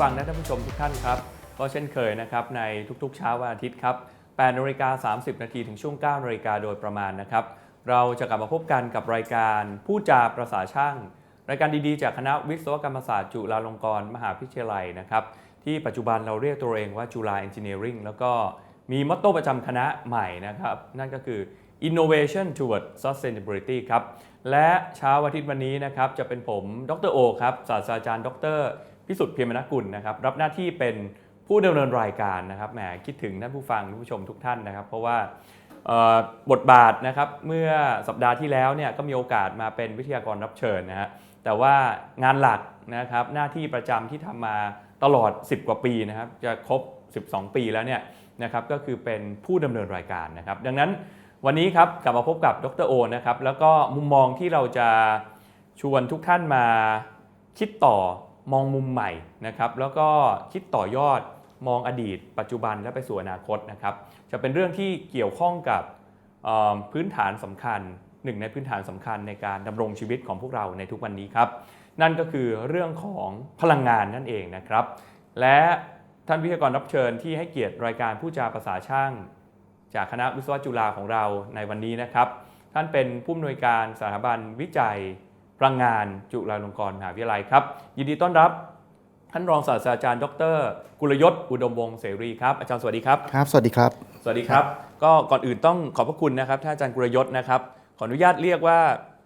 ฟังและท่านผู้ชมทุกท่านครับ ก็เช่นเคยนะครับในทุกๆ เช้าวันอาทิตย์ครับ8นาฬิกา30 นาทีถึงช่วง9นาฬิกาโดยประมาณนะครับ เราจะกลับมาพบกันกับรายการผู้จาประสาช่าง รายการดีๆ จากคณะวิศวกรรมศาสตร์จุฬาลงกรณ์มหาวิทยาลัยนะครับ ที่ปัจจุบันเราเรียกตัวเองว่าจุฬาเอนจิเนียริงแล้วก็มีมอตโต้ประจำคณะใหม่นะครับ นั่นก็คือ Innovation Toward Sustainability ครับ และเช้าวันอาทิตย์วันนี้นะครับ จะเป็นผม ดรโอ ครับ ศาสตราจารย์ ดร พิสุทธิ์เพียรมนกุลนะครับรับหน้าที่เป็นผู้ดำเนินรายการนะครับแหมคิดถึงท่านผู้ฟังผู้ชมทุกท่านนะครับ เพราะว่าบทบาทนะครับเมื่อสัปดาห์ที่แล้วเนี่ยก็มีโอกาสมาเป็นวิทยากรรับเชิญนะฮะแต่ว่างานหลักนะครับหน้าที่ประจำที่ทำมาตลอด 10 กว่าปีนะครับจะครบ 12 ปีแล้วเนี่ยนะครับก็คือเป็นผู้ดำเนินรายการนะครับ ดังนั้นวันนี้ครับกลับมาพบกับดรโอนะครับแล้วก็มุมมองที่เราจะชวนทุกท่านมาคิดต่อ มองมุมใหม่นะครับแล้วก็คิดต่อยอดมองอดีต ปัจจุบันและไปสู่อนาคตนะครับจะเป็นเรื่องที่เกี่ยวข้องกับพื้นฐานสำคัญหนึ่งในพื้นฐานสำคัญในการดำรงชีวิตของพวกเราในทุกวันนี้ครับ นั่นก็คือเรื่องของพลังงานนั่นเองนะครับ และท่านวิทยากรรับเชิญที่ให้เกียรติรายการผู้จาภาษาช่าง จากคณะวิศวะจุฬาของเราในวันนี้นะครับ ท่านเป็นผู้อำนวยการสถาบันวิจัย พลังงานจุฬาลงกรณ์มหาวิทยาลัยครับ ยินดีต้อนรับท่านรองศาสตราจารย์ ดร กุลยศอุดมวงศ์เสรีครับอาจารย์สวัสดีครับ ครับ สวัสดีครับ สวัสดีครับ ก็ก่อนอื่นต้องขอบพระคุณนะครับท่านอาจารย์กุลยศนะครับขออนุญาตเรียกว่า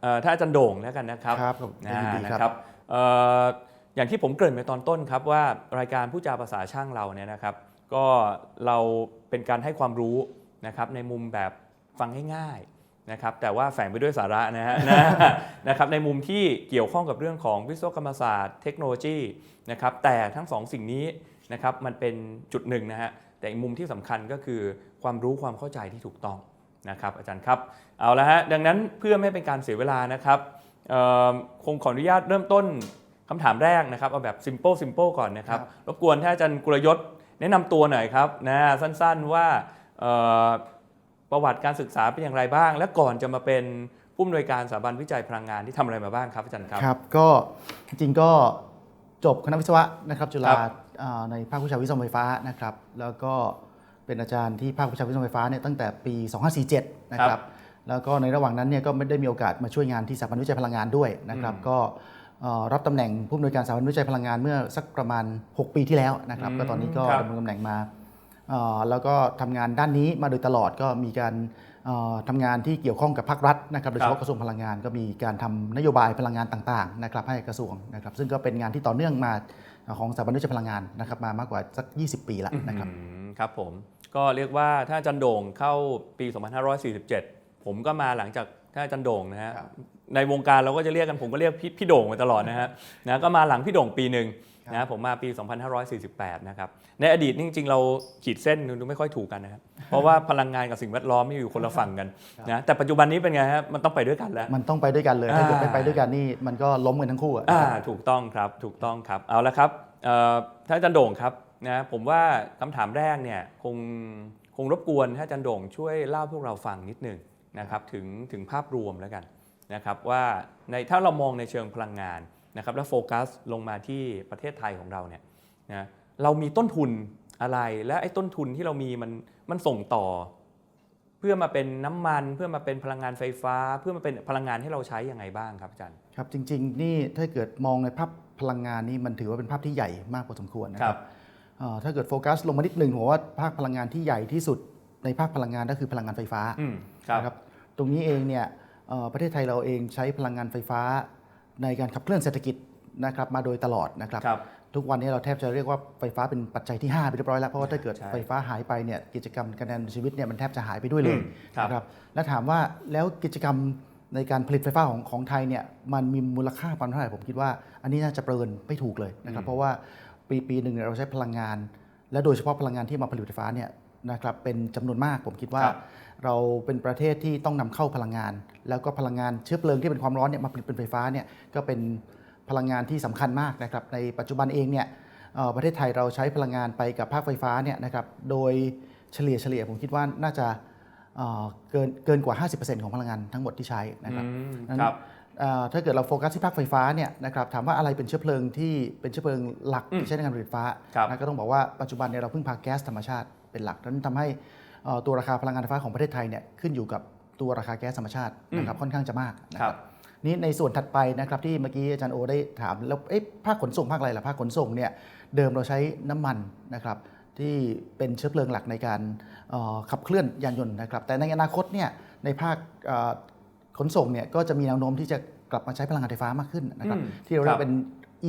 เอ่อท่านอาจารย์โด่งแล้วกันนะครับครับผมนะยินดีนะครับเอ่ออย่างที่ผมเกริ่นไปตอนต้นครับว่ารายการผู้จาภาษาช่างเราเนี่ยนะครับ ก็เราเป็นการให้ความรู้นะครับในมุมแบบฟังง่ายๆ นะครับแต่ว่าแฝงไปด้วยสาระนะฮะนะนะครับในมุมที่เกี่ยวข้องกับเรื่องของวิศวกรรมศาสตร์เทคโนโลยีนะครับแต่ทั้งสองสิ่งนี้นะครับมันเป็นจุดหนึ่งนะฮะแต่อีกมุมที่สำคัญก็คือความรู้ความเข้าใจที่ถูกต้องนะครับอาจารย์ครับเอาละฮะดังนั้นเพื่อไม่เป็นการเสียเวลานะครับเอ่อคงขออนุญาตเริ่มต้นคำถามแรกนะครับเอาแบบ simple simple ก่อนนะครับรบกวนท่านอาจารย์กุลยศแนะนำตัวหน่อยครับนะสั้นๆว่าเอ่อ ประวัติการศึกษาเป็นอย่างไรบ้าง และก่อนจะมาเป็นผู้อำนวยการสถาบันวิจัยพลังงานที่ทำอะไรมาบ้างครับอาจารย์ครับครับ ก็จริงๆก็จบคณะวิศวะนะครับจุฬาครับอ่าในภาควิชาวิศวกรรมไฟฟ้านะครับ แล้วก็เป็นอาจารย์ที่ภาควิชาวิศวกรรมไฟฟ้าเนี่ยตั้งแต่ปี 2547 นะคครัรับบแล้วก็ในระหว่างนั้นเนี่ยก็ไม่ได้มีโอกาสมาช่วยงานที่สถาบันวิจัยพลังงานด้วยนะครับอืมก็เอ่อรับตำแหน่งผู้อำนวยการสถาบันวิจัยพลังงานเมื่อสักประมาณ 6 ปีที่แล้วนะครับอืมก็ตอนนี้ก็ครับดำรงตำแหน่งมาเอ่อ แล้วก็ทำงานด้านนี้มาโดยตลอดก็มีการเอ่อทำงานที่เกี่ยวข้องกับภาครัฐนะครับโดยเฉครัพาะบกระทรวงพลังงาน ก็มีการทำนโยบายพลังงานต่างๆนะครับให้กระทรวงนะครับซึ่งก็เป็นงานที่ต่อเนื่องมาของสถาบันวิจัยพลังงานนะครับมามากกว่าสัก 20 ปีแล้วนะครับอืมครับผมก็เรียกว่าถ้าอาจารย์โด่งเข้าปี 2547 ผมก็มาหลังจากท่านอาจารย์โด่งนะฮะครับในวงการเราก็จะเรียกกันผมก็เรียกพี่พี่โด่งมาตลอดนะฮะนะก็มาหลังพี่โด่งปีหนึ่งครับ นะผมมาปี 2548 นะครับ ในอดีตนี่จริงๆ เราขีดเส้นดูไม่ค่อยถูกกันนะครับ เพราะว่าพลังงานกับสิ่งแวดล้อมนี่อยู่คนละฝั่งกันนะแต่ปัจจุบันนี้เป็นไงฮะมันต้องไปด้วยกันแล้ว มันต้องไปด้วยกันเลยถ้าเกิดอ่าไม่ไปด้วยกันนี่มันก็ล้มกันทั้งคู่อะอ่าถูกต้องครับถูกต้องครับเอาละครับเอ่อท่านอาจารย์โด่งครับนะผมว่าคำถามแรกเนี่ยคงคงรบกวนท่านอาจารย์โด่งช่วยเล่าพวกเราฟังนิดหนึ่งนะครับถึงถึงภาพรวมแล้วกันนะครับว่าในถ้าเรามองในเชิงพลังงาน นะครับแล้วโฟกัสลงมาที่ประเทศไทยของเราเนี่ยนะเรามีต้นทุนอะไรและไอ้ต้นทุนที่เรามีมันมันส่งต่อ เพื่อมาเป็นน้ำมันเพื่อมาเป็นพลังงานไฟฟ้า เพื่อมาเป็นพลังงานให้เราใช้ยังไงบ้างครับอาจารย์ครับจริง ๆ นี่ถ้าเกิดมองในภาพพลังงานนี่มันถือว่าเป็นภาพที่ใหญ่มากพอสมควรนะคครัรับบเอ่อถ้าเกิดโฟกัสลงมานิดหนึ่งผมว่าภาคพลังงานที่ใหญ่ที่สุดในภาคพลังงานก็คือพลังงานไฟฟ้าอืมครับนะครับ ตรงนี้เองเนี่ยเอ่อประเทศไทยเราเองใช้พลังงานไฟฟ้า ในการขับเคลื่อนเศรษฐกิจนะครับมาโดยตลอดนะครับครับ ทุกวันนี้เราแทบจะเรียกว่าไฟฟ้าเป็นปัจจัยที่ 5 ไปเรียบร้อยแล้ว เพราะว่าถ้าเกิดใช่ไฟฟ้าหายไปเนี่ยกิจกรรมการดำเนินชีวิตเนี่ยมันแทบจะหายไปด้วยเลยอืมครับนะครับและถามว่าแล้วกิจกรรมในการผลิตไฟฟ้าของของไทยเนี่ยมันมีมูลค่าประมาณเท่าไหร่ผมคิดว่า อันนี้น่าจะประเมินไม่ถูกเลยนะครับอืมเพราะว่าปีปีหนึ่งเนี่ยเราใช้พลังงาน และโดยเฉพาะพลังงานที่มาผลิตไฟฟ้าเนี่ยนะครับเป็นจำนวนมากผมคิดว่าครับ เราเป็นประเทศที่ต้องนำเข้าพลังงาน แล้วก็พลังงานเชื้อเพลิงที่เป็นความร้อนเนี่ยมาผลิตเป็นไฟฟ้าเนี่ยก็เป็นพลังงานที่สำคัญมากนะครับ ในปัจจุบันเองเนี่ยเอ่อประเทศไทยเราใช้พลังงานไปกับภาคไฟฟ้าเนี่ยนะครับโดยเฉลี่ยเฉลี่ยผมคิดว่าน่าจะเอ่อเกินเกินกว่า 50%ของพลังงานทั้งหมดที่ใช้นะครับอืมนั้นครับอ่าถ้าเกิดเราโฟกัสที่ภาคไฟฟ้าเนี่ยนะครับถามว่าอะไรเป็นเชื้อเพลิงที่เป็นเชื้อเพลิงหลักอืมที่ใช้ในการผลิตไฟฟ้าครับนะก็ต้องบอกว่าปัจจุบันเนี่ยเราพึ่งพาแก๊สธรรมชาติเป็นหลักนั้นทำให้เอ่อ ตัวราคาพลังงานไฟฟ้าของประเทศไทยเนี่ยขึ้นอยู่กับตัวราคาแก๊สธรรมชาตินะครับค่อนข้างจะมากนะคครัรับบนี่ในส่วนถัดไปนะครับที่เมื่อกี้อาจารย์โอได้ถามแล้วเอ๊ะภาคขนส่งภาคอะไรล่ะภาคขนส่งเนี่ยเดิมเราใช้น้ำมันนะครับที่เป็นเชื้อเพลิงหลักในการเอ่อขับเคลื่อนยานยนต์นะครับ แต่ในอนาคตเนี่ยในภาคเอ่อขนส่งเนี่ยก็จะมีแนวโน้มที่จะกลับมาใช้พลังงานไฟฟ้ามากขึ้นนะครับอืมที่เราเรียครักบเป็น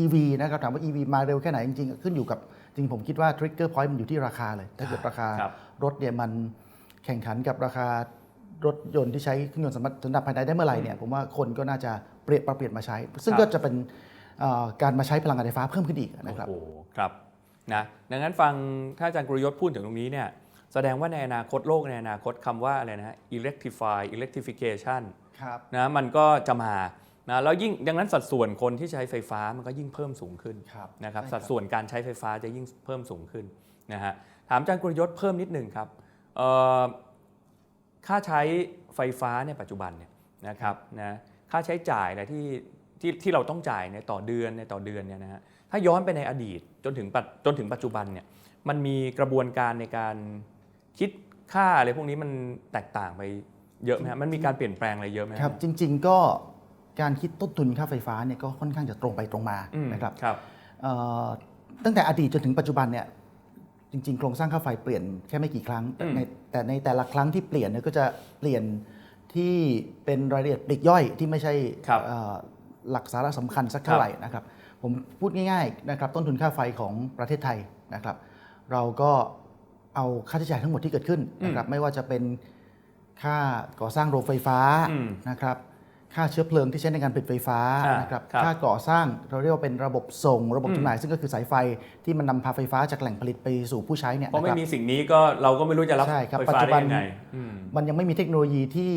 EV นะครับถามว่า EV มาเร็วแค่ไหนจริงๆ ขึ้นอยู่กับจริงผมคิดว่า trigger point มันอยู่ที่ราคาเลย ถ้าเกิดราคาค รับรถเนี่ยมันแข่งขันกับราคารถยนต์ที่ใช้เครื่องยนต์สมรรถนะภายในได้เมื่อไหร่เนี่ยผมว่าคนก็น่าจะเปลี่ยนปรับเปลี่ยนมาใช้ ซึ่งครับก็จะเป็นเอ่อการมาใช้พลังงานไฟฟ้าเพิ่มขึ้นอีกนะครับโอ้โหครับนะดังนั้นฟังถ้าอาจารย์กรยศพูดถึงตรงนี้เนี่ยแสดงว่าในอนาคตโลกในอนาคตคำว่าอะไรนะฮะ electrify electrification ครับนะมันก็จะมานะแล้วยิ่งดังนั้นสัดส่วนคนที่ใช้ไฟฟ้ามันก็ยิ่งเพิ่มสูงขึ้นครับนะครับใช่สัดส่วนการใช้ไฟฟ้าจะยิ่งเพิ่มสูงขึ้นนะฮะ ถามอาจารย์กรยศเพิ่มนิดหนึ่งครับเอ่อค่าใช้ไฟฟ้าในปัจจุบันเนี่ยนะครับนะค่าใช้จ่ายอะไรที่ที่ที่เราต้องจ่ายในต่อเดือนในต่อเดือนเนี่ยนะฮะถ้าย้อนไปในอดีตจนถึงปัจจนถึงปัจจุบันเนี่ยมันมีกระบวนการในการคิดค่าอะไรพวกนี้มันแตกต่างไปเยอะไหมฮะมันมีการเปลี่ยนแปลงอะไรเยอะไหมฮะครับจริง ๆ ก็การคิดต้นทุนค่าไฟฟ้าเนี่ยก็ค่อนข้างจะตรงไปตรงมาอืมนะครับครับเอ่อตั้งแต่อดีตจนถึงปัจจุบันเนี่ย จริง ๆ โครงสร้างค่าไฟเปลี่ยนแค่ไม่กี่ครั้ง แต่ในแต่ในแต่ละครั้งที่เปลี่ยนเนี่ยก็จะเปลี่ยนที่เป็นรายละเอียดปลีกย่อยที่ไม่ใช่ครับเอ่อหลักสาระสำคัญสักเท่าไหร่นะครับ ผมพูดง่ายๆนะครับต้นทุนค่าไฟของประเทศไทยนะครับ เราก็เอาค่าใช้จ่ายทั้งหมดที่เกิดขึ้นนะครับไม่ว่าจะเป็นค่าก่อสร้างโรงไฟฟ้าอืม นะครับ ค่าเชื้อเพลิงที่ใช้ในการผลิตไฟฟ้าอ่านนะครับครับค่าก่อสร้างเราเรียกว่าเป็นระบบส่ง ระบบอืมจำหน่ายซึ่งก็คือสายไฟที่มันนำพาไฟฟ้าจากแหล่งผลิตไปสู่ผู้ใช้เนี่ยเพราะไม่นะครับมีสิ่งนี้ก็เราก็ไม่รู้จะรับใช่ครับไฟปัจฟ้าจุบัได้นยังไงอืมมันยังไม่มีเทคโนโลยีที่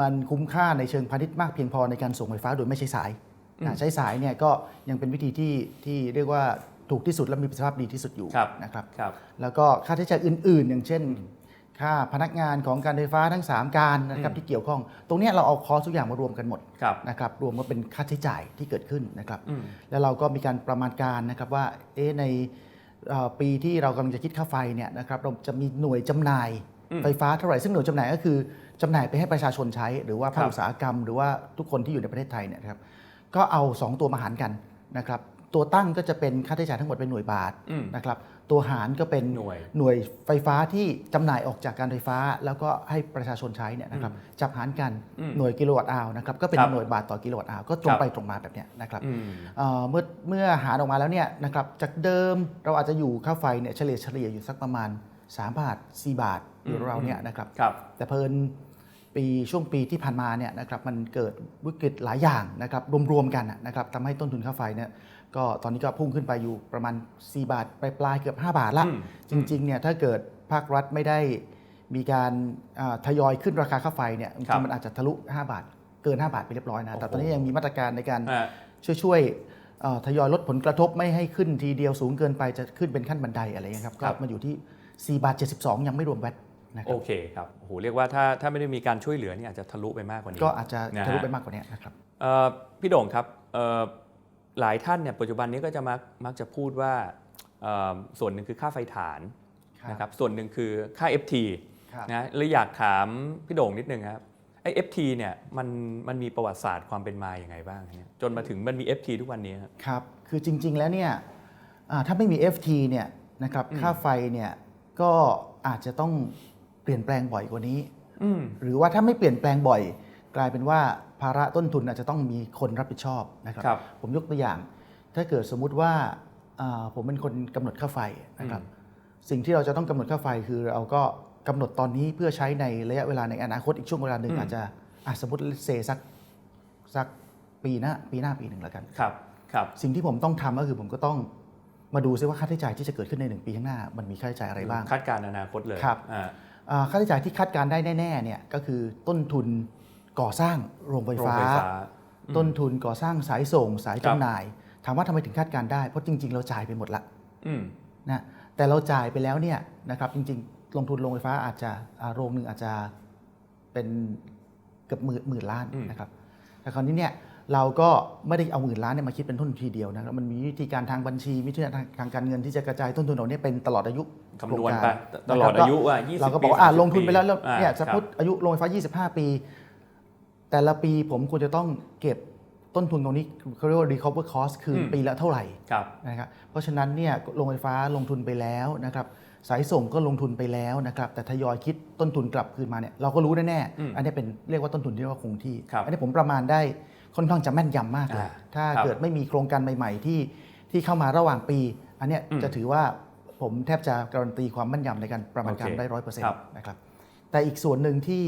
มันคุ้มค่าในเชิงพาณิชย์มากเพียงพอในการส่งไฟฟ้าโดยไม่ใช้สายอืมอ่าใช้สายเนี่ยก็ยังเป็นวิธีที่ที่เรียกว่าถูกที่สุดและมีประสิทธิภาพดีที่สุดอยู่ครับนะครับครับแล้วก็ค่าใช้จ่ายอื่น ๆ อย่างเช่น ค่าพนักงานของการไฟฟ้าทั้ง 3 การนะครับอืมที่เกี่ยวข้อง ตรงเนี้ยเราเอาคอสทุกอย่างมารวมกันหมดครับนะครับรวมมาเป็นค่าใช้จ่ายที่เกิดขึ้นนะครับอืมแล้วเราก็มีการประมาณการนะครับว่าเอ๊ะในเอ่อปีที่เรากำลังจะคิดค่าไฟเนี่ยนะครับเราจะมีหน่วยจำหน่ายอืมไฟฟ้าเท่าไหร่ ซึ่งหน่วยจำหน่ายก็คือจำหน่ายไปให้ประชาชนใช้ หรือว่าภาคครับอุตสาหกรรม หรือว่าทุกคนที่อยู่ในประเทศไทยเนี่ยนะครับก็เอา 2 ตัวมาหารกันนะครับตัวตั้งก็จะเป็นค่าใช้จ่ายทั้งหมดเป็นหน่วยบาทอืมนะครับ ตัวหารก็เป็นหน่วยหน่วยไฟฟ้าที่จำหน่ายออกจากการไฟฟ้า แล้วก็ให้ประชาชนใช้เนี่ยนะครับจับหารกันอืมหน่วยกิโลวัตต์อาวนะครับก็เป็นครับหน่วยบาทต่อกิโลวัตต์อาวก็ตรงครับไปตรงมาแบบเนี้ยนะครับอืมเอ่อเมื่อเมื่อหารออกมาแล้วเนี่ยนะครับจากเดิมเราอาจจะอยู่ค่าไฟเนี่ยเฉลี่ยเฉลี่ยอยู่สักประมาณ 3 บาท 4 บาทอยู่อืมเราเนี่ยนะครับครับแต่เพลินปีช่วงปีที่ผ่านมาเนี่ยนะครับมันเกิดวิกฤตหลายอย่างนะครับรวมๆกันนะนะครับทำให้ต้นทุนค่าไฟเนี่ย ก็ตอนนี้ก็พุ่งขึ้นไปอยู่ประมาณ 4 บาทปลายๆเกือบ 5 บาทละอืมจริงๆเนี่ยถ้าเกิดภาครัฐไม่ได้มีการอ่าทยอยขึ้นราคาค่าไฟเนี่ยจครัริบงๆมันอาจจะทะลุ 5 บาท เกิน 5 บาทไปเรียบร้อยนะ แต่ตอนนี้โอ้โหยังมีมาตรการในการอ่าช่วยช่วยๆเอ่อทยอยลดผลกระทบไม่ให้ขึ้นทีเดียวสูงเกินไปจะขึ้นเป็นขั้นบันไดอะไรเงี้ยครับคก็รับมาอยู่ที่ 4 บาท 72 ยังไม่รวมแวตนะคโอรับเคครับโอ้โหเรียกว่าถ้าถ้าไม่ได้มีการช่วยเหลือนี่อาจจะทะลุไปมากกว่านี้ ก็อาจจะนะฮะทะลุไปมากกว่านี้นะครับเอ่อพี่โด่งครับเอ่อ หลายท่านเนี่ยปัจจุบันนี้ก็จะมักมักจะพูดว่าเอ่อส่วนหนึ่งคือค่าไฟฐานครับนะครับส่วนหนึ่งคือค่า FT ครับนะเลยอยากถามพี่โด่งนิดนึงครับไอ้ FT เนี่ยมันมันมีประวัติศาสตร์ความเป็นมาอย่างไงบ้างเนี่ยจนมาถึงมันมี FT ทุกวันนี้ครับครับคือจริง ๆ แล้วเนี่ยอ่าถ้าไม่มี FT เนี่ยนะครับอืมค่าไฟเนี่ยก็อาจจะต้องเปลี่ยนแปลงบ่อยกว่านี้อืมหรือว่าถ้าไม่เปลี่ยนแปลงบ่อย กลายเป็นว่าภาระต้นทุนอาจจะต้องมีคนรับผิดชอบนะครับครับผมยกตัวอย่าง ถ้าเกิดสมมุติว่าอ่าผมเป็นคนกำหนดค่าไฟนะครับสิ่งที่เราจะต้องกำหนดค่าไฟคือเราก็กำหนดตอนนี้เพื่อใช้ในระยะเวลาในอนาคตอีกช่วงเวลาหนึ่งอืมอาจจะอะสมมติเซสักสักปีหน้าปีหน้าปีหนึ่งแล้วกันครับครับ สิ่งที่ผมต้องทำก็คือผมก็ต้องมาดูซิว่าค่าใช้จ่ายที่จะเกิดขึ้นในหนึ่งปีข้างหน้า มันมีค่าใช้จ่ายอะไรบ้างคาดการณ์อนาคตเลยครับอ่าอ่าค่าใช้จ่ายที่คาดการณ์ได้แน่ๆเนี่ยก็คือต้นทุน ก่อสร้างโรงไฟโรงฟ้าไฟฟ้า ต้นทุนก่อสร้างสายส่งสายครัจำบหน่าย ถามว่าทำไมถึงคาดการณ์ได้ เพราะจริง ๆ เราจ่ายไปหมดละอืมนะแต่เราจ่ายไปแล้วเนี่ยนะครับจริง ๆ ลงทุนโรงไฟฟ้าอาจจะอ่าโรงหนึ่งอาจจะเป็นเกือบหมื่นหมื่นล้านอืมนะครับแต่คราวนี้เนี่ยเราก็ไม่ได้เอาหมื่นล้านเนี่ยมาคิดเป็นต้นทุนทีเดียวนะครับมันมีวิธีการทางบัญชีวิธีการทางการเงินที่จะกระจายต้นทุนเหล่านี้เป็นตลอดอายุคำนวณโครงไปการตลอดอายุว่า20เราก็บอกว่าอะปีลงทุนไปแล้วแล้วอ่าเนี่ยสมครับมติอายุโรงไฟฟ้า 25 ปี แต่ละปีผมควรจะต้องเก็บต้นทุนตรงนี้เขาเรียกว่า recover cost คืออมปีละเท่าไหร่ครับนะครับเพราะฉะนั้นเนี่ยโรงไฟฟ้าลงทุนไปแล้วนะครับสายส่งก็ลงทุนไปแล้วนะครับแต่ทยอยคิดต้นทุนกลับคืนมาเนี่ยเราก็รู้แน่อืมๆอันนี้เป็นเรียกว่าต้นทุนที่เรียกว่าคงที่ครับอันนี้ผมประมาณได้ค่อนข้างจะแม่นยำมากเลยอ่าถ้าครับเกิดไม่มีโครงการใหม่ ๆ ที่ที่เข้ามาระหว่างปี อันเนี้ยอืมจะถือว่าผมแทบจะการันตีความแม่นยำในการประมาณการโอเคได้ร้อยเปอร์เซ็นครัต์บนะครับแต่อีกส่วนหนึ่งที่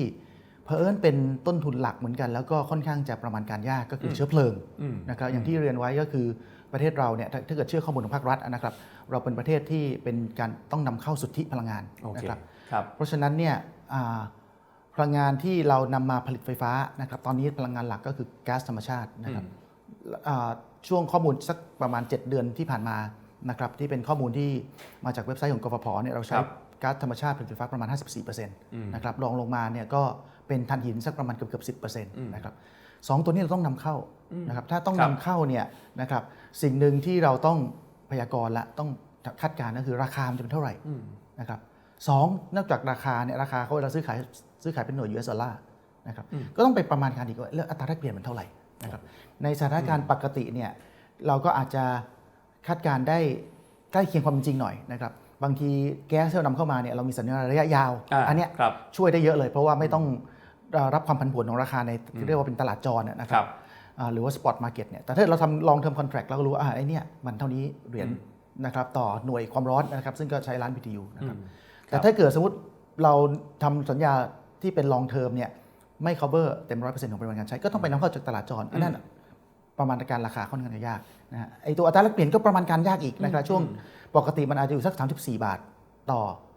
เผอิญเป็นต้นทุนหลักเหมือนกัน แล้วก็ค่อนข้างจะประมาณการยากก็คืออมเชื้อเพลิงอืมนะครับอย่างที่เรียนไว้ก็คือประเทศเราเนี่ยถ้าถ้าเกิดเชื่อข้อมูลของภาครัฐนะครับเราเป็นประเทศที่เป็นการต้องนำเข้าสุทธิพลังงานโอเคนะครับครับเพราะฉะนั้นเนี่ยอ่าพลังงานที่เรานำมาผลิตไฟฟ้านะครับตอนนี้พลังงานหลักก็คือก๊าซธรรมชาตินะครับอ่าช่วงข้อมูลสักประมาณ 7 เดือนที่ผ่านมานะครับที่เป็นข้อมูลที่มาจากเว็บไซต์ของกฟผเนี่ยเราใช้ครับก๊าซธรรมชาติผลิตไฟฟ้าประมาณ 54%นะครับรองลงมาเนี่ยก็ เป็นถ่านหินสักประมาณเกือบเกือบ10%นะครับสองตัวนี้เราต้องนำเข้านะครับถ้าต้องครับนำเข้าเนี่ยนะครับสิ่งหนึ่งที่เราต้องพยากรณ์และต้องคาดการณ์ก็คือราคามันจะเป็นเท่าไหร่อืมนะครับสองนอกจากราคาเนี่ยราคาเขาเวลาซื้อขายซื้อขายเป็นหน่วย US ดอลลาร์นะครับอืมก็ต้องไปประมาณการอีกว่าเรื่องอัตราแลกเปลี่ยนมันเท่าไหร่นะครับในสถานการณ์ปกติเนี่ยเราก็อาจจะคาดการณ์ได้ใกล้เคียงความเป็นจริงหน่อยนะครับบางทีแก๊สที่เรานำเข้ามาเนี่ยเรามีสัญญาระยะยาวอ่าอันเนี้ยครับช่วยได้เยอะเลย เพราะว่าไม่ต้องเอ่อ รับความผันผวนของราคาในที่เรียกว่าเป็นตลาดจรนะนะคครัรับบอ่าหรือว่าสปอตมาร์เก็ตเนี่ยแต่ถ้าเราทำลองเทอมคอนแท c t เราก็รู้ว่าอ่าไอ้เนี่ยมันเท่านี้เหรียญนะครับต่อหน่วยความร้อนนะครับซึ่งก็ใช้ล้าน BTU นะครับแต่ถ้าเกิดสมมติเราทำสัญญาที่เป็น long term เนี่ยไม่ cover เต็ม100%ของปริมาณการใช้ ก็ต้องไปนำเข้าจากตลาดจรอันนั้นประมาณการราคาค่อนข้างจะยากนะฮะไอตัวอัตราแลกเปลี่ยนก็ประมาณการยากอีกนะครับช่วงปกติมันอาจจะอยู่สัก 34 บาทต่อเอ่อ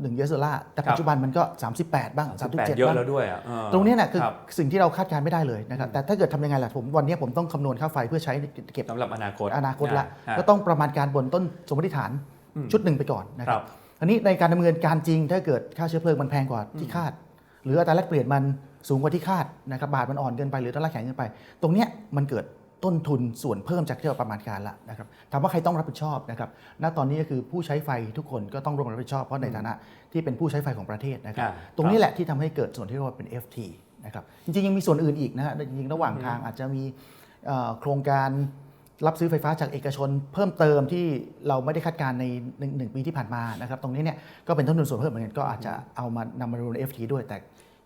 หนึ่งยูเอสดอลลาร์แต่ครับปัจจุบันมันก็ 38 บ้างแปด37เยอะบ้างแล้วด้วยอะเออตรงนี้เนี่ยคือรับสิ่งที่เราคาดการณ์ไม่ได้เลยนะครับแต่ถ้าเกิดทำยังไงล่ะผมวันนี้ผมต้องคำนวณค่าไฟเพื่อใช้เก็บสำหรับอนาคตอนาคตละอ่าก็ต้องประมาณการบนต้นสมมติฐานอืมชุดหนึ่งไปก่อนนะคครัรับบอันนี้ในการดำเนินการจริงถ้าเกิดค่าเชื้อเพลิงมันแพงกว่าที่คาด หรืออัตราแลกเปลี่ยนมันสูงกว่าที่คาดนะครับบาทมันอ่อนเกินไปหรือดอลลาร์แข็งเกินไป ตรงเนี้ยมันเกิด ต้นทุนส่วนเพิ่มจากที่เราประมาณการละนะครับถามว่าใครต้องรับผิดชอบนะครับ ณ ตอนนี้ก็คือผู้ใช้ไฟทุกคนก็ต้องร่วมรับผิดชอบ เพราะในฐานะที่เป็นผู้ใช้ไฟของประเทศนะครับอ่าตรงนี้แหละที่ทำให้เกิดส่วนที่เรียกว่าเป็น FT นะครับ จริงๆ ยังมีส่วนอื่นอีกนะฮะ จริงๆ ระหว่างทางอาจจะมีเอ่อโครงการรับซื้อไฟฟ้าจากเอกชนเพิ่มเติมที่เราไม่ได้คาดการณ์ในหนึ่งหนึ่งปีที่ผ่านมานะครับ ตรงนี้เนี่ยก็เป็นต้นทุนส่วนเพิ่มเหมือนกันก็อาจจะเอามานำมาดูใน FT ด้วย แต่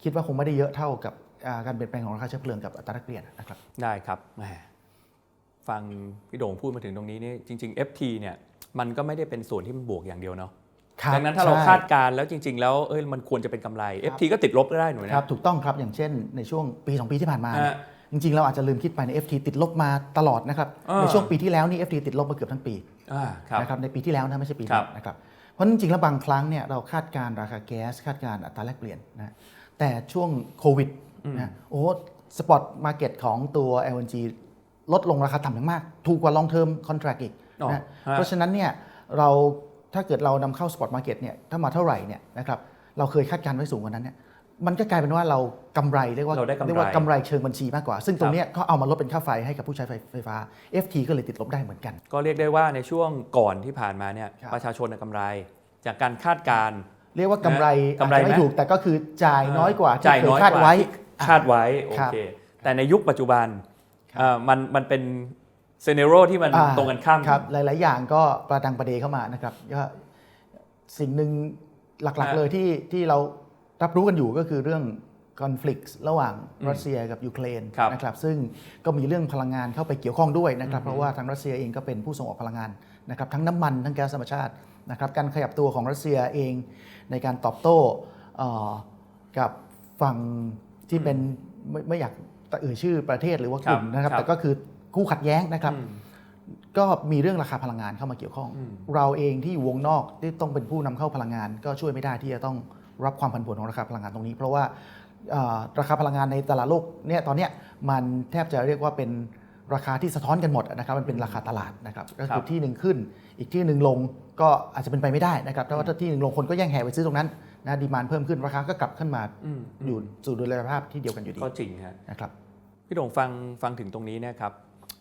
คิดว่าคงไม่ได้เยอะเท่ากับอ่าการเปลี่ยนแปลงของราคาเชื้อเพลิงกับอัตราแลกเปลี่ยนนะครับ ได้ครับแหม ฟังพี่โด่งพูดมาถึงตรงนี้นี่จริง ๆ FT เนี่ยมันก็ไม่ได้เป็นส่วนที่มันบวกอย่างเดียวเนาะครับดังนั้นถ้าเราใช่คาดการณ์แล้วจริง ๆ แล้วเอ้ยมันควรจะเป็นกำไร FT ก็ติดลบก็ได้หน่อยคนะรับถูกต้องครับอย่างเช่น ในช่วงปี 2 ปีที่ผ่านมาฮะจริง ๆ เราอาจจะลืมคิดไปใน FT ติดลบมาตลอดนะครับอ่าในช่วงปีที่แล้วนี่ FT ติดลบมาเกือบทั้งปีอ่าครับนะครับในปีที่แล้วนะไม่ใช่ปีครันี้บนะครับเพราะจริงๆแล้วบางครั้งเนี่ยเราคาดการณ์ราคาแก๊สคาดการณ์อัตราแลกเปลี่ยนนะแต่ช่วงโควิดนะโอ้สปอตมาเก็ตของตัว LNG ลดลงราคาต่ำอย่างมาก ถูกกว่า long term contract อีกอ๋อนะฮะเพราะฉะนั้นเนี่ยเราถ้าเกิดเรานำเข้าสปอตมาเก็ตเนี่ยถ้ามาเท่าไหร่เนี่ยนะครับเราเคยคาดการณ์ไว้สูงกว่านั้นเนี่ยมันก็กลายเป็นว่าเรากำไรเรียกว่าเราได้กำไรเรียกว่ากำไรเชิงบัญชีมากกว่า ซึ่งตรงเนี้ยก็เอามาลดเป็นค่าไฟให้กับผู้ใช้ไฟไฟฟ้า FT ก็เลยติดลบได้เหมือนกัน ก็เรียกได้ว่าในช่วงก่อนที่ผ่านมาเนี่ยครับประชาชนน่ะกำไร จากการคาดการณ์เรียกว่ากำไรกำไรอาจจะไหมไม่ถูกแต่ก็คือจ่ายน้อยกว่าที่จ่ายเคน้ยอยคาดกว่าไว้ที่คาดไว้โอครับเคแต่ในยุคปัจจุบันครับเอ่อ มันมันเป็นเซเนโรที่มันอ่าตรงกันข้ามครับหลาย ๆ อย่างก็ประดังประเดเข้ามานะครับก็สิ่งหนึ่งหลักฮะๆเลยที่ที่เรารับรู้กันอยู่ก็คือเรื่อง conflict ระหว่างอืมรัสเซียกับยูเครนครับนะครับซึ่งก็มีเรื่องพลังงานเข้าไปเกี่ยวข้องด้วยนะครับเพราะว่าทางรัสเซียเองก็เป็นผู้ส่งออกพลังงานนะครับทั้งน้ำมันทั้งแก๊สธรรมชาตินะครับการขยับตัวของรัสเซียเองในการตอบโต้เอ่อกับฝั่งที่เป็นไม่ไม่อยาก เอ่ยชื่อประเทศหรือว่ากลุ่มครับนะครับครับ แต่ก็คือคู่ขัดแย้งนะครับอืมก็มีเรื่องราคาพลังงานเข้ามาเกี่ยวข้องอืมเราเองที่อยู่วงนอกที่ต้องเป็นผู้นำเข้าพลังงาน ก็ช่วยไม่ได้ที่จะต้องรับความผันผวนของราคาพลังงานตรงนี้ เพราะว่าเอ่อราคาพลังงานในตลาดโลกเนี่ยตอนเนี้ยมันแทบจะเรียกว่าเป็น ราคาที่สะท้อนกันหมดนะครับมันเป็นราคาตลาดนะครับก็คือที่หนึ่งขึ้น อีกที่หนึ่งลงก็อาจจะเป็นไปไม่ได้นะครับเพราะว่าถ้าที่หนึ่งลงคนก็แย่งแห่ไปซื้อตรงนั้นนะดีมานเพิ่มขึ้นราคาก็กลับขึ้นมาอืมอยู่สู่ดุลยภาพที่เดียวกันอยู่ดีก็จริงฮะนะครับพี่โด่งฟังฟังถึงตรงนี้เนะครับ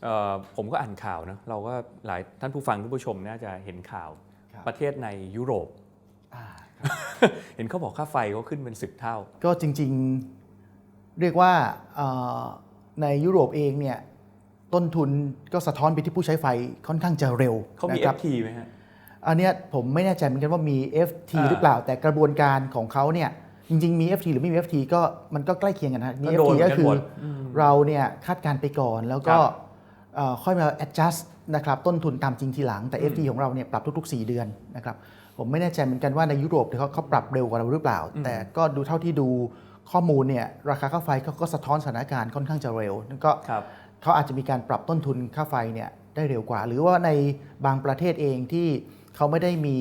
เอ่อผมก็อ่านข่าวนะเราก็หลายท่านผู้ฟังท่านผู้ชมน่าจะเห็นข่าวครับประเทศในยุโรปอ่าเห็นเขาบอกค่าไฟเขาขึ้นเป็นสิบเท่า ก็จริงๆ เรียกว่าเอ่อในยุโรปเองเนี่ย ต้นทุนก็สะท้อนไปที่ผู้ใช้ไฟค่อนข้างจะเร็วเขามีนะครับ FT ไหมฮะอันเนี้ยผมไม่แน่ใจเหมือนกันว่ามี FT อ่าหรือเปล่าแต่กระบวนการของเขาเนี่ยจริงๆมี FT หรือไม่มี FT ก็มันก็ใกล้เคียงกันนะมี ก็โด FT นเหมืก็อนกันคืหมอดเราเนี่ยคาดการณ์ไปก่อนแล้วก็ครับ เอ่อค่อยมา adjust นะครับต้นทุนตามจริงทีหลังแต่ FT ของเราเนี่ยปรับทุก ๆ 4 เดือนนะครับผมไม่แน่ใจเหมือนกันว่าในยุโรปเนี่ยเขาเขาปรับเร็วกว่าเราหรือเปล่า แต่ก็ดูเท่าที่ดูข้อมูลเนี่ยราคาค่าไฟเขาก็สะท้อนสถานการณ์ค่อนข้างจะเร็วนั่นก็ ครับ เขาอาจจะมีการปรับต้นทุนค่าไฟเนี่ยได้เร็วกว่า หรือว่าในบางประเทศเองที่เขาไม่ได้มี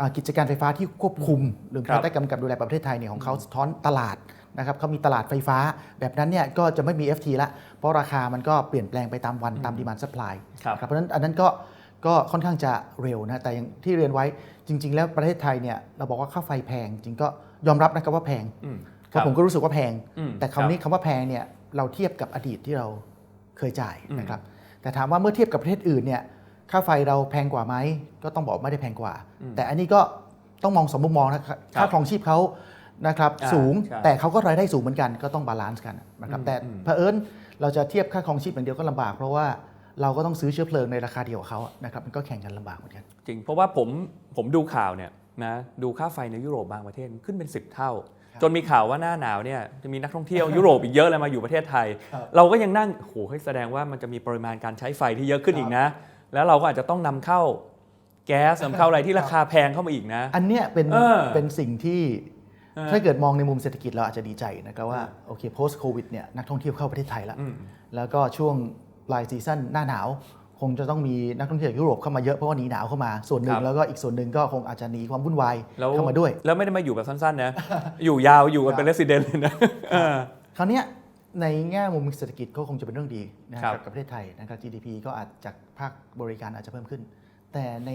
อ่ากิจการไฟฟ้าที่ควบคุมหรือครับภายใต้กำกับดูแลประเทศไทยเนี่ยของเขาสะท้อนตลาดนะครับเขามีตลาดไฟฟ้าแบบนั้นเนี่ยก็จะไม่มี FT ละ เพราะราคามันก็เปลี่ยนแปลงไปตามวันตามดีมาน d ั p พลายครับเพราะฉะนั้นอันนั้นก็ก็ค่อนข้างจะเร็วนะแต่อย่างที่เรียนไว้จริง ๆ แล้วประเทศไทยเนี่ยเราบอกว่าค่าไฟแพงจริงก็ยอมรับนะครับว่าแพงอืมเพราะผมก็รู้สึกว่าแพงอืมแต่ครับคำนี้คำว่าแพงเนี่ยเราเทียบกับอดีตที่เรา เคยจ่ายอืมนะครับแต่ถามว่าเมื่อเทียบกับประเทศอื่นเนี่ยค่าไฟเราแพงกว่าไหมก็ต้องบอกไม่ได้แพงกว่า แต่อันนี้ก็ต้องมองสมมุมมองนะครับค่าครองชีพเขานะครับอ่าสูงใช่แต่เขาก็รายได้สูงเหมือนกันก็ต้องบาลานซ์กันนะครับอืมแต่อืมเผอิญเราจะเทียบค่าครองชีพอย่างเดียวก็ลำบาก เพราะว่าเราก็ต้องซื้อเชื้อเพลิงในราคาเดียวกับเขาอะนะครับมันก็แข่งกันลำบากเหมือนกัน จริงเพราะว่าผมผมดูข่าวเนี่ยนะดูค่าไฟในยุโรปบางประเทศขึ้นเป็น 10 เท่า จนมีข่าวว่าหน้าหนาวเนี่ยจะมีนักท่องเที่ยวยุโรปอีกเยอะเลยมาอยู่ประเทศไทย ครับเราก็ยังนั่งโหให้ยแสดงว่ามันจะมีปริมาณการใช้ไฟที่เยอะขึ้นอีกนะ แล้วเราก็อาจจะต้องนำเข้าแก๊สนำเข้าอะไรที่ราคาแพงเข้ามาอีกนะ อันเนี้ยเป็นเออเป็นสิ่งที่เออถ้าเกิดมองในมุมเศรษฐกิจเราอาจจะดีใจนะครับว่าโอเค post covid เนี่ยนักท่องเที่ยวเข้าประเทศไทยแล้ว อืมแล้วก็ช่วงปลายซีซั่นหน้าหนาว คงจะต้องมีนักท่องเที่ยวจากยุโรปเข้ามาเยอะเพราะว่าหนีหนาวเข้ามาส่วนหนึ่ครังบแล้วก็อีกส่วนหนึ่งก็คงอาจจะหนีความวุ่นวายแล้วเข้ามาด้วย แล้วไม่ได้มาอยู่แบบสั้นๆนะ อยู่ยาวอยู่กันเป็นครับเรสซิเดนเลยนะเออ คราวเนี้ยในแง่มุมเศรษฐกิจก็คงจะเป็นเรื่องดีนะคครัรับบกับประเทศไทยนะครับ GDP ก็อาจจากภาคบริการอาจจะเพิ่มขึ้น แต่ใน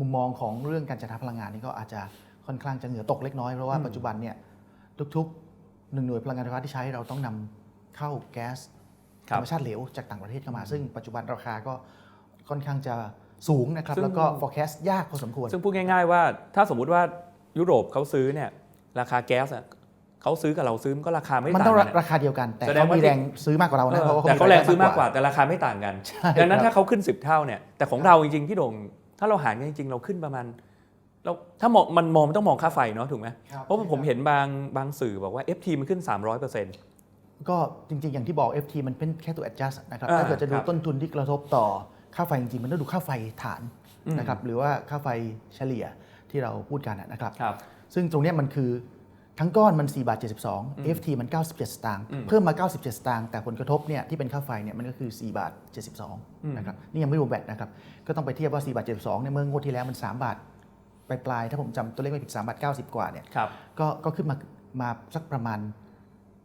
มุมมองของเรื่องการจัดหาพลังงานนี่ก็อาจจะค่อนข้างจะเหงื่อตกเล็กน้อย เพราะว่าอืมปัจจุบันเนี่ยทุกๆหนึ่งหน่วยพลังงานไฟฟ้าที่ใช้เราต้องนำเข้าแก๊สคธรัรบ รมชาติเหลวจากต่างประเทศเข้ามา ซึ่งปัจจุบันราคาก็ ค่อนข้างจะสูงนะครับซึ่งแล้วก็ forecast ยากพอสมควร ซึ่งพูดง่ายๆว่าถ้าสมมุติว่ายุโรปเขาซื้อเนี่ยราคาแก๊สอะเขาซื้อกับเราซื้อมันก็ราคาไม่มันต่างต้องกันอะราคาเดียวกัน แต่แสดงเขาว่ามีแรงซื้อมากกว่าเรานะเพราะว่าแต่เขาแรงซื้อมากได้กว่าแต่ราคาไม่ต่างกันใช่ดังนั้นครับถ้าเขาขึ้น 10 เท่าเนี่ยแต่ของเราจริงๆพี่โด่งถ้าเราหารกันจริงๆเราขึ้นประมาณเราถ้ามองมันมองมันต้องมองค่าไฟเนาะถูกไหมครับเพราะว่าผมเห็นบางบางสื่อบอกว่า FT มันขึ้น 300%ก็จริงๆอย่างที่บอก FT มันเป็นแค่ตัว adjust นะครับอ่าถ้าเกิดจะดูครับต้นทุนที่กระทบต่อ ค่าไฟจริงๆมันต้องดูค่าไฟฐานอืมนะครับหรือว่าค่าไฟเฉลี่ยที่เราพูดกันนะครับครับซึ่งตรงเนี้ยมันคือทั้งก้อนมัน4บาทอืม72 FT มัน 97 สตางค์อืมเพิ่มมา 97 สตางค์แต่ผลกระทบเนี่ยที่เป็นค่าไฟเนี่ยมันก็คือ 4 บาทอืม72นะครับนี่ยังไม่รวมแบตนะครับก็ต้องไปเทียบว่า 4 บาท 72เนี่ยเมื่องวดที่แล้วมัน 3 บาทปลายๆถ้าผมจำตัวเลขไม่ผิด3บาท90 กว่าเนี่ยครับก็ก็ขึ้นมามาสักประมาณ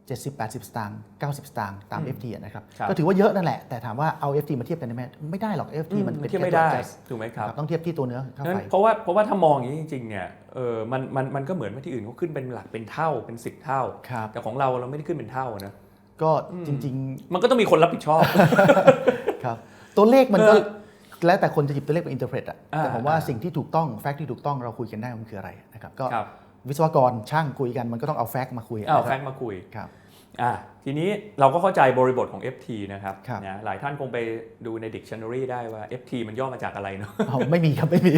70 80 สตางค์90 สตางค์ตามอืม FT อะนะครับ ครับ ก็ถือว่าเยอะนั่นแหละ แต่ถามว่าเอา FT มาเทียบกันได้ไหมไม่ได้หรอก FT มันเป็นเทียบแค่ไม่ตัวได้ adjust ถูกไหมครับ ครับต้องเทียบที่ตัวเนื้อค่างั้ไฟนเพราะว่าเพราะว่าถ้ามองอย่างนี้จริงๆเนี่ยเออมันมันมันก็เหมือนว่าที่อื่นเขาขึ้นเป็นหลักเป็นเท่าเป็น10เท่า ครับ แต่ของเราเราไม่ได้ขึ้นเป็นเท่านะก็อืมจริง มันก็ต้องมีคนรับผิดชอบ ๆ ครับ ตัวเลขมันก็ เออแล้วแต่คนจะหยิบตัวเลขไปอินเทอร์เพรตอะอ่าแต่ผมว่าอ่า สิ่งที่ถูกต้อง แฟกต์ที่ถูกต้องเราคุยกันได้มันคืออะไรนะครับก็ ครับ วิศวกรช่างคุยกันมันก็ต้องเอาแฟกต์มาคุยอ้าวนะแฟครับกต์มาคุยครับอะทีนี้เราก็เข้าใจบริบทของ FT นะครับครับนะหลายท่านคงไปดูใน dictionary ได้ว่า FT มันย่อมาจากอะไรเนาะเอาไม่มีครับไม่มี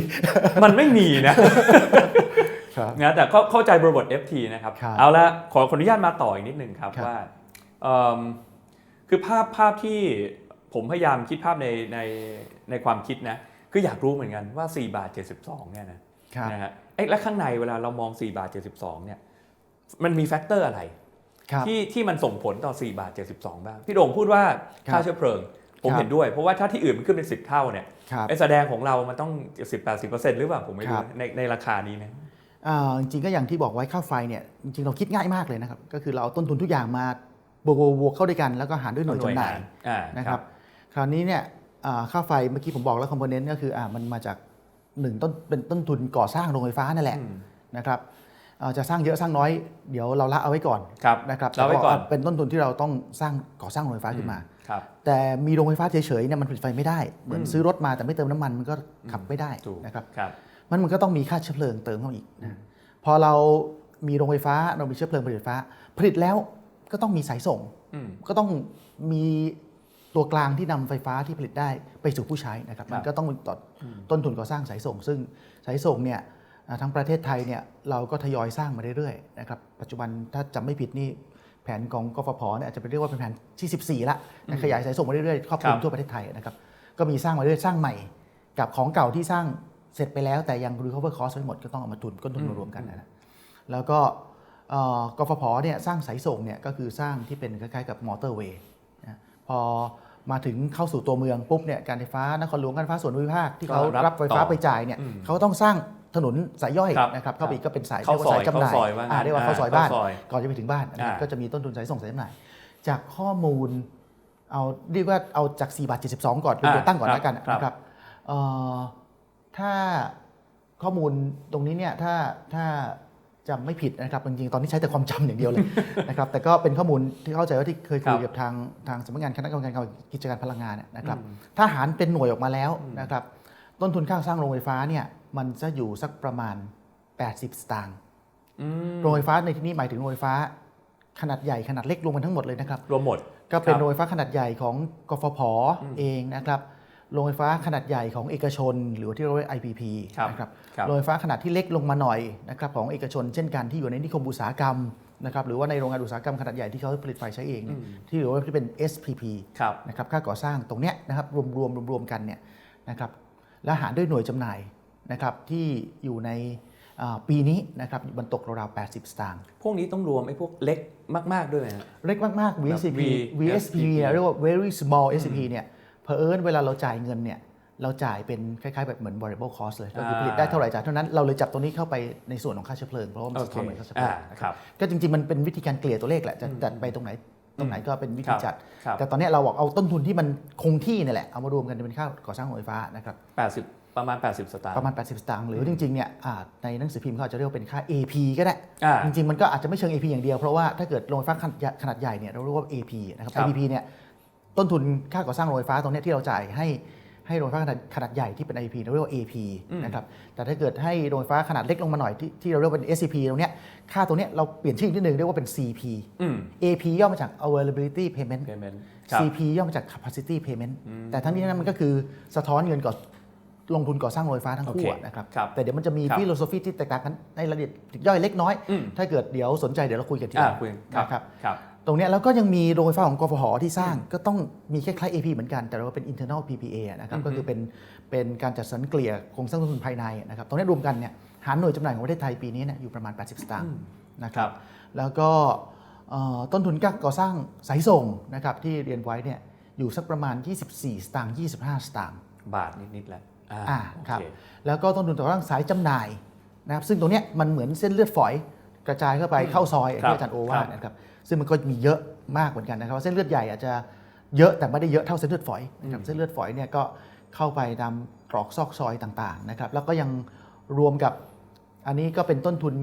มันไม่มีนะครับนะแต่ก็เข้าใจบริบท FT นะครับครับเอาละขอขออนุญาตมาต่ออีกนิดหนึ่งครับครับว่าเอิ่มคือภาพภาพที่ผมพยายามคิดภาพในในในความคิดนะคืออยากรู้เหมือนกันว่า 4 บาท 72เนี่ยนะครับนะฮะเอ๊ะแล้วข้างในเวลาเรามอง 4 บาท 72 เนี่ย มันมีแฟกเตอร์อะไรครับที่ที่มันส่งผลต่อ 4 บาท 72 บ้าง พี่โด่งพูดว่าครับค่าเชื้อเพลิง ผมครับเห็นด้วย เพราะว่าถ้าที่อื่นมันขึ้นเป็น 10 เท่าเนี่ยครับไอ้แสดงของเรามันต้อง 70-80%หรือเปล่าผมไม่ครัรู้บในในราคานี้นะอ่าจริงๆก็อย่างที่บอกไว้ค่าไฟเนี่ยจริงๆเราคิดง่ายมากเลยนะครับ ก็คือเราเอาต้นทุนทุกอย่างมาบวกบวกๆๆเข้าด้วยกันแล้วก็หารด้วยหน่วยจำหน่ายอ่านะครับ คราวนี้เนี่ยอ่าค่าไฟเมื่อกี้ผมบอกแล้วคอมโพเนนต์ก็คืออ่ามันมาจาก หนึ่งต้นเป็นต้นทุนก่อสร้างโรงไฟฟ้านั่นแหละอืมนะครับเอ่อจะสร้างเยอะสร้างน้อยเดี๋ยวเราละเอาไว้ก่อนครับนะครับเราไว้ก่อนแต่เป็นต้นทุนที่เราต้องสร้างก่อสร้างโรงไฟฟ้าขึ้นมาครับแต่มีโรงไฟฟ้าเฉยๆเนี่ยมันผลิตไฟไม่ได้ เหมือนอืมซื้อรถมาแต่ไม่เติมน้ำมันมันก็ขับไม่ได้ถูกนะครับครับมันมันก็ต้องมีค่าเชื้อเพลิงเติมเข้ามาอีกนะพอเรามีโรงไฟฟ้าเรามีเชื้อเพลิงผลิตไฟฟ้า ผลิตแล้วก็ต้องมีสายส่งอืมก็ต้องมี ตัวกลางที่นำไฟฟ้าที่ผลิตได้ไปสู่ผู้ใช้นะครับครับมันก็ต้องมีต่ออต้นทุนก่อสร้างสายส่ง ซึ่งสายส่งเนี่ยอ่าทั้งประเทศไทยเนี่ยเราก็ทยอยสร้างมาเรื่อยๆนะครับปัจจุบันถ้าจำไม่ผิดนี่แผนของกฟผเนี่ยอาจจะเป็นเรียกว่าเป็นแผนที่ 14ละนะขยายสายส่งมาเรื่อยๆครอบคลุคมรับทั่วประเทศไทยนะครับก็มีสร้างมาเรื่อยๆสร้างใหม่ กับของเก่าที่สร้างเสร็จไปแล้วแต่ยัง recover cost ไม่หมดก็ต้องเอามาทุนก้นทุนมารวมกันนะแล้วก็เอ่อกฟผเนี่ยสร้างสายส่งเนี่ยก็คือสร้างที่เป็นคล้ายๆกับมอเตอร์เวย์นะ พอมาถึงเข้าสู่ตัวเมืองปุ๊บเนี่ยการไฟฟ้านครหลวงการไฟฟ้าส่วนภูมิภาคที่เขาก็รับรับไฟฟ้าต่อไปจ่ายเนี่ยอืมเขาก็ต้องสร้างถนนสายย่อยครับนะครับเข้าไปอีกก็เป็นสายเข้ารียกว่ซอยจำหน่ายเข้าซอยว่างั้นอ่าเรียกว่าเข้าซอยอ่าบ้าน เข้าซอยก่อนจะไปถึงบ้านนะครับอ่า ก็จะมีต้นทุนสายส่งสายจำหน่าย จากข้อมูลเอาเรียกว่าเอาจาก4บาท72 ก่อนเป็นตัวอ่าตั้งก่อนครับแล้วกันครับ นะครับเอ่อถ้าข้อมูลตรงนี้เนี่ยถ้าถ้า จำไม่ผิดนะครับจริงๆตอนนี้ใช้แต่ความจำอย่างเดียวเลยนะครับแต่ก็เป็นข้อมูลที่เข้าใจว่าที่เคยคุยครับกับทางทางสำนักงานคณะกรรมการกิจการพลังงานเนี่ยนะครับอืมถ้าหารเป็นหน่วยออกมาแล้วนะครับต้นทุนค่าสร้างโรงไฟฟ้าเนี่ยมันจะอยู่สักประมาณ 80 สตางค์อืมโรงไฟฟ้าในที่นี้หมายถึงโรงไฟฟ้าขนาดใหญ่ขนาดเล็กรวมกันทั้งหมดเลยนะครับรวมหมดก็เป็นครับโรงไฟฟ้าขนาดใหญ่ของกฟผอืมเองนะครับ โรงไฟฟ้าขนาดใหญ่ของเอกชน หรือว่าที่เราเรียก IPP ครับนะครับครับโรงไฟฟ้าขนาดที่เล็กลงมาหน่อยนะครับของเอกชน เช่นกันที่อยู่ในนิคมอุตสาหกรรมนะครับหรือว่าในโรงงานอุตสาหกรรมขนาดใหญ่ที่เขาผลิตไฟใช้เองเนี่ยอืมที่เรียกว่าที่เป็น SPP ครับนะครับค่าก่อสร้างตรงเนี้ยนะครับรวมรวมรวมรวมกันเนี่ยนะครับแล้วหารด้วยหน่วยจำหน่ายนะครับที่อยู่ในอ่าปีนี้นะครับมันตกราวๆ80 สตางค์พวกนี้ต้องรวมไอ้พวกเล็กมาก ๆ ด้วยไหมฮะเล็กมาก ๆ VSP แบบ VSP VSP เนี่ยเรียกว่า very small SCP เนี่ยเผ อิญเวลาเราจ่ายเงินเนี่ยเราจ่ายเป็นคล้ายๆแบบเหมือน variable cost เลยก็คืออ่าผลิตได้เท่าไหร่จ่ายเท่านั้นเราเลยจับตัวนี้เข้าไปในส่วนของค่าเชื้อเพลิงเพราะว่ามันโอสะเคท้อนเหมือนค่าเชื้อเพลิอ่างครับก็จริงๆมันเป็นวิธีการเกลี่ยตัวเลขแหละจะจัดไปตรงไหนตรงไหนก็เป็นวิธีจัดครับแต่ตอนเนี้ยเราบอกเอาต้นทุนที่มันคงที่นี่แหละเอามารวมกันเป็นค่าก่อสร้างโรงไฟฟ้านะครับ80ประมาณ 80 สตางค์ ประมาณ 80 สตางค์ หรือจริงๆ เนี่ยอ่าในหนังสือพิมพ์เขาอาจจะเรียกว่าเป็นค่า AP ก็ได้อ่าจริงๆ มันก็อาจจะไม่เชิง AP อย่างเดียว เพราะว่าถ้าเกิดโรงไฟฟ้าขนาดใหญ่ขนาดใหญ่เนี่ยเราเรียกว่า AP นะครับครับ APP เนี่ย ต้นทุนค่าก่อสร้างโรงไฟฟ้าตรงเนี้ยที่เราจ่ายให้ให้โรงไฟฟ้าขนาดขนาดใหญ่ที่เป็น IP เราเรียกว่า AP นะครับ แต่ถ้าเกิดให้โรงไฟฟ้าขนาดเล็กลงมาหน่อยที่ที่เราเรียกว่าเป็น SCP ตรงเนี้ยค่าตรงเนี้ยเราเปลี่ยนชื่ออีกนิดนึงเรียกว่าเป็น CP อืม AP ย่อมาจาก availability payment payment ครับ CP ย่อมาจาก capacity payment แต่ทั้งนี้ทั้งนั้นมันก็คือสะท้อนเงินก่อลงทุนก่อสร้างโรงไฟฟ้าทั้งคู่โออะเคนะครับครับ แต่เดี๋ยวมันจะมีครับฟิโลโซฟีที่แตกต่างกันในรายละเอียดปลีกย่อยเล็กน้อยอืมถ้าเกิดเดี๋ยวสนใจเดี๋ยวเราคุยกันทีหอ่าลังคุยครับนะครับครับ ตรงเนี้ยแล้วก็ยังมีโรงไฟฟ้าของกฟหที่สร้างก็ต้องมีคล้ายๆ AP เหมือนกัน แต่เราเป็น internal PPA อะนะครับอือฮึก็คือเป็นเป็นการจัดสรรเกลี่ยโครงสร้างต้นทุนภายในนะครับตรงเนี้ยรวมกันเนี่ยหารหน่วยจำหน่ายของประเทศไทยปีนี้เนี่ยอยู่ประมาณ 80 สตางค์นะคครัรับบแล้วก็เอ่อต้นทุนการก่อสร้างสายส่งนะครับที่เรียนไว้เนี่ยอยู่สักประมาณ 24 สตางค์25 สตางค์บาทนิดๆแหละอ่าอ่าโอครับเคแล้วก็ต้นทุนต่อร่างสายจำหน่ายนะครับซึ่งตรงเนี้ยมันเหมือนเส้นเลือดฝอยกระจายเข้าไปเข้าซอยอย่างครับที่อาจารย์โอว่าครับนะครับ ซึ่งมันก็มีเยอะมากเหมือนกันนะครับว่าเส้นเลือดใหญ่อาจจะเยอะแต่ไม่ได้เยอะเท่าเส้นเลือดฝอยนะครับเส้นเลือดฝอยเนี่ยก็เข้าไปตามตรอกซอกซอยต่างๆนะครับแล้วก็ยังรวมกับอันนี้ก็เป็นต้นทุน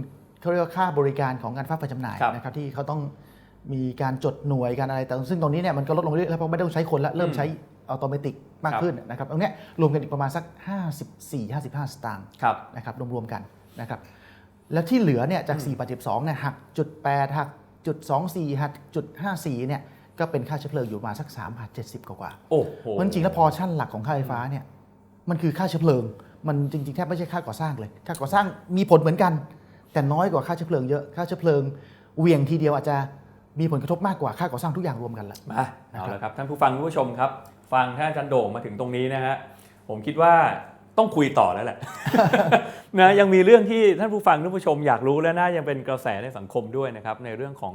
เขาเรียกว่าค่าบริการของการฟ้าไฟจำหน่ายครับนะครับที่เขาต้องมีการจดหน่วยการอะไรแต่ซึ่งตรงนี้เนี่ยมันก็ลดลงเรื่อยๆแล้วเพราะไม่ต้องใช้คนละเริ่มใช้อัตโนมัติมากครับขึ้นนะครับตรงเนี้ยรวมกันอีกประมาณสัก 54-55 สตางค์ครับนะครับรวมๆกันนะครับแล้วที่เหลือเนี่ยจาก4บาท12เนี่ยหักจุด8หัก จุด24หักจุด54เนี่ยก็เป็นค่าเชื้อเพลิงอยู่ประมาณสัก3บาท70กว่าโอ้โหๆเพราะจริงๆแล้วพอชั่นหลักของค่าไฟฟ้าเนี่ยมันคือค่าเชื้อเพลิง มันจริงๆแทบไม่ใช่ค่าก่อสร้างเลย ค่าก่อสร้างมีผลเหมือนกัน แต่น้อยกว่าค่าเชื้อเพลิงเยอะค่าเชื้อเพลิงเหวี่ยงทีเดียวอาจจะมีผลกระทบมากกว่าค่าก่อสร้างทุกอย่างรวมกันละมาเอาละครับท่านผู้ฟังคุณผู้ชมครับ ฟังท่านอาจารย์โด่งมาถึงตรงนี้นะฮะผมคิดว่า ต้องคุยต่อแล้วแหละ นะยังมีเรื่องที่ท่านผู้ฟังท่านผู้ชมอยากรู้และน่ายังเป็นกระแสในสังคมด้วยนะครับ ในเรื่องของ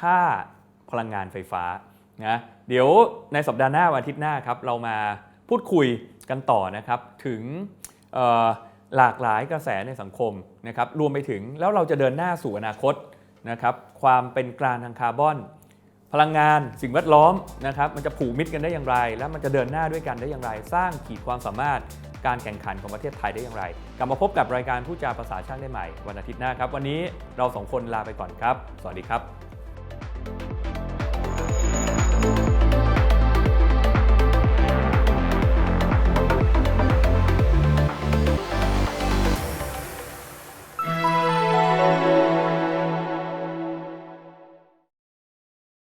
ค่าพลังงานไฟฟ้านะเดี๋ยวในสัปดาห์หน้าวันอาทิตย์หน้าครับ เรามาพูดคุยกันต่อนะครับ ถึงหลากหลายกระแสในสังคมนะครับรวมไปถึงแล้วเราจะเดินหน้าสู่อนาคตนะครับ ความเป็นกลางทางคาร์บอน พลังงานสิ่งแวดล้อมนะครับ มันจะผูกมิตรกันได้อย่างไร และมันจะเดินหน้าด้วยกันได้อย่างไร สร้างขีดความสามารถ การแข่งขันของประเทศไทยได้อย่างไร กลับมาพบกับรายการผู้จาภาษาช่างได้ใหม่ วันอาทิตย์หน้าครับ วันนี้เราสองคนลาไปก่อนครับ สวัสดีครับ